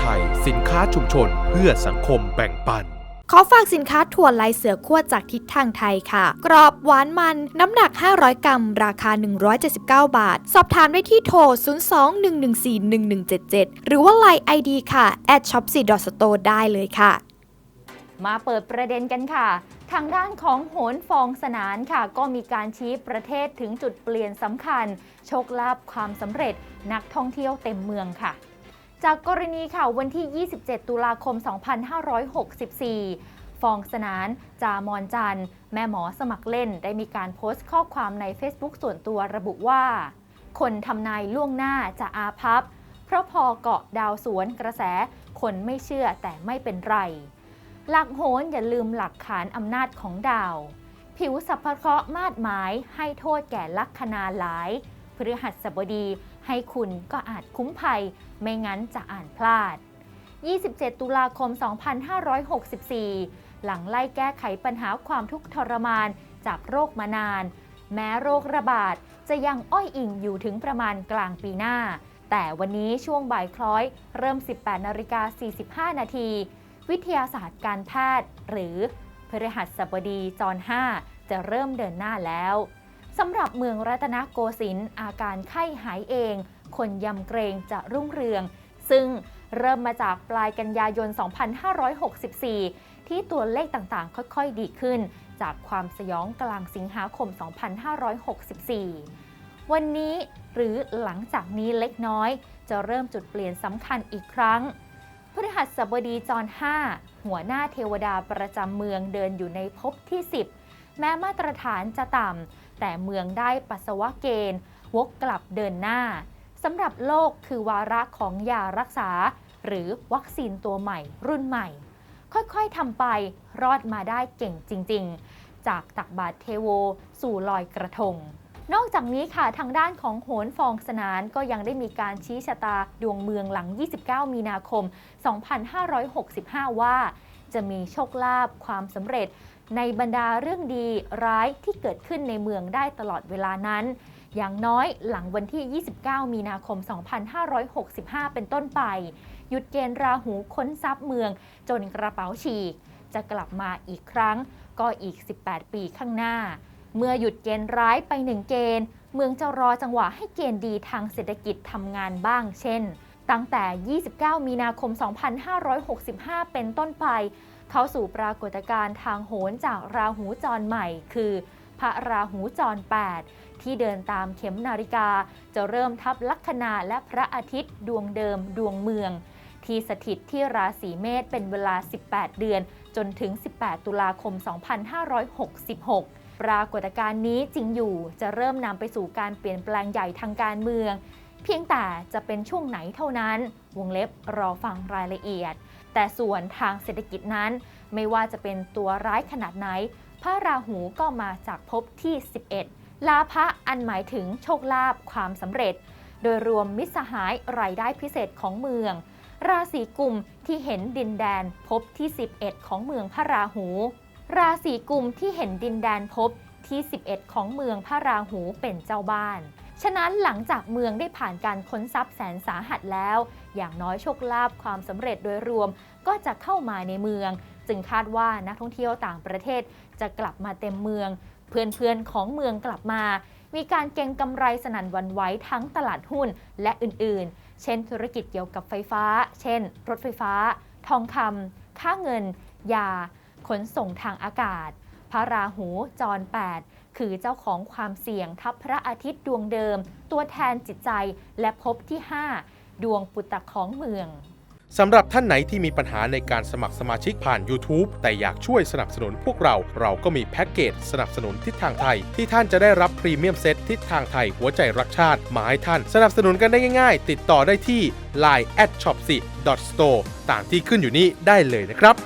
ทิศทางไทย สินค้าชุมชน เพื่อสังคมแบ่งปันขอฝากสินค้าถั่วลายเสือขั้วจากทิศทางไทยค่ะ กรอบหวานมัน น้ำหนัก 500 กรัม ราคา 179 บาท สอบถามได้ที่โทร 02-114-1177 หรือว่า Line ID ค่ะ at shop 4 store ได้เลยค่ะ มาเปิดประเด็นกันค่ะ ทางด้านของโหนฟองสนานค่ะ ก็มีการชี้ประเทศถึงจุดเปลี่ยนสำคัญ โชคลาภความสำเร็จนักท่องเที่ยวเต็มเมืองค่ะ จากกรณีข่าววันที่ 27 ตุลาคม 2564 ฟองสนาน จามอนจัน แม่หมอสมัครเล่นได้มีการโพสต์ข้อความใน Facebook ส่วนตัวระบุว่า คนทำนายล่วงหน้าจะอาพับ เพราะพอเกาะดาวสวนกระแส คนไม่เชื่อแต่ไม่เป็นไร หลักโหนอย่าลืมหลักขานอำนาจของดาว ผิวสัพพะเคราะห์มาดหมายให้โทษแก่ลัคนาหลาย พฤหัสบดี ให้คุณก็อาจคุ้มภัย ไม่งั้นจะอ่านพลาด 27 ตุลาคม 2564 หลังไล่แก้ไขปัญหาความทุกข์ทรมานจากโรคมานาน แม้โรคระบาดจะยังอ้อยอิงอยู่ถึงประมาณกลางปีหน้า แต่วันนี้ช่วงบ่ายคล้อยเริ่ม 18นาฬิกา45 นาที วิทยาศาสตร์การแพทย์ หรือพฤหัสบดีจร5จะเริ่มเดินหน้าแล้ว สำหรับเมืองรัตนโกสินทร์อาการไข้หายเอง คนยำเกรงจะรุ่งเรือง ซึ่งเริ่มมาจากปลายกันยายน 2564 ที่ตัวเลขต่างๆ ค่อยๆ ดีขึ้น จากความสยองกลางสิงหาคม 2564 วันนี้หรือหลังจากนี้เล็กน้อย จะเริ่มจุดเปลี่ยนสำคัญอีกครั้งพฤหัสบดีจร 5 หัวหน้าเทวดาประจำเมืองเดินอยู่ในภพที่ 10 แม้มาตรฐานจะต่ำ แต่เมืองได้ปัสสาวะเกณฑ์ วกกลับเดินหน้าสำหรับโลกคือวาระของยารักษา หรือวัคซีนตัวใหม่ รุ่นใหม่ ค่อยๆทำไปรอดมาได้เก่งจริง ๆ จากตักบาตรเทโว สู่ลอยกระทง นอกจากนี้ค่ะทางด้านของโหนฟองสนานก็ยังได้มีการชี้ชะตาดวงเมืองหลัง 29 มีนาคม 2565 ว่า จะมีโชคลาภความสำเร็จ ในบรรดาเรื่องดีร้ายที่เกิดขึ้นในเมืองได้ตลอดเวลานั้น อย่างน้อยหลังวันที่ 29 มีนาคม 2565 เป็นต้นไป หยุดเกณฑ์ราหูค้นทรัพย์เมืองจนกระเป๋าฉีก จะกลับมาอีกครั้งก็อีก 18 ปีข้างหน้า เมื่อหยุดเกณฑ์ร้ายไปหนึ่งเกณฑ์ เมืองจะรอจังหวะให้เกณฑ์ดีทางเศรษฐกิจทำงานบ้าง เช่น ตั้งแต่ 29 มีนาคม 2565 เป็นต้นไป เข้าสู่ปรากฏการณ์ทางโหนจากราหูจรใหม่ คือพระราหูจร 8 ที่เดินตามเข็มนาฬิกา จะเริ่มทับลัคนาและพระอาทิตย์ดวงเดิมดวงเมือง ที่สถิตที่ราศีเมษเป็นเวลา 18 เดือน จนถึง 18 ตุลาคม 2566 ปรากฏการณ์นี้จริงอยู่จะเริ่มนำไปสู่การเปลี่ยนแปลงใหญ่ทางการเมือง เพียงแต่จะเป็นช่วงไหนเท่านั้น วงเล็บรอฟังรายละเอียด แต่ส่วนทางเศรษฐกิจนั้น ไม่ว่าจะเป็นตัวร้ายขนาดไหน พระราหูก็มาจากภพที่ 11 ลาภะอันหมายถึงโชคลาภความสำเร็จ โดยรวมมิตรสหายรายได้พิเศษของเมือง ราศีกุมที่เห็นดินแดนภพที่ 11 ของเมืองพระราหู ราศีกุมที่เห็นดินแดนภพที่ 11 ของเมืองพระราหูเป็นเจ้าบ้าน ฉะนั้นหลังจากเมืองได้ผ่านการค้นทรัพย์แสนสาหัสแล้ว อย่างน้อยโชคลาภความสำเร็จโดยรวมก็จะเข้ามาในเมือง จึงคาดว่านักท่องเที่ยวต่างประเทศจะกลับมาเต็มเมือง เพื่อนๆของเมืองกลับมา มีการเก็งกำไรสนั่นวันไหว้ทั้งตลาดหุ้นและอื่นๆ เช่น ธุรกิจเกี่ยวกับไฟฟ้า เช่น รถไฟฟ้า ทองคำค่าเงิน ยา ขนส่งทางอากาศ พระราหูจร8 คือเจ้าของความเสี่ยงทับพระอาทิตย์ดวงเดิม ตัวแทนจิตใจและภพที่ 5 ดวงปุตตะของเมืองสำหรับท่านไหนที่มีปัญหาในการสมัครสมาชิกผ่าน YouTube แต่อยากช่วยสนับสนุนพวกเรา เราก็มีแพ็กเกจสนับสนุนทิศทางไทย ที่ท่านจะได้รับพรีเมียมเซตทิศทางไทยหัวใจรักชาติ มาให้ท่าน สนับสนุนกันได้ง่าย ๆ ติดต่อได้ที่ line at shop 4 store ตามที่ขึ้นอยู่นี้ได้เลยนะครับ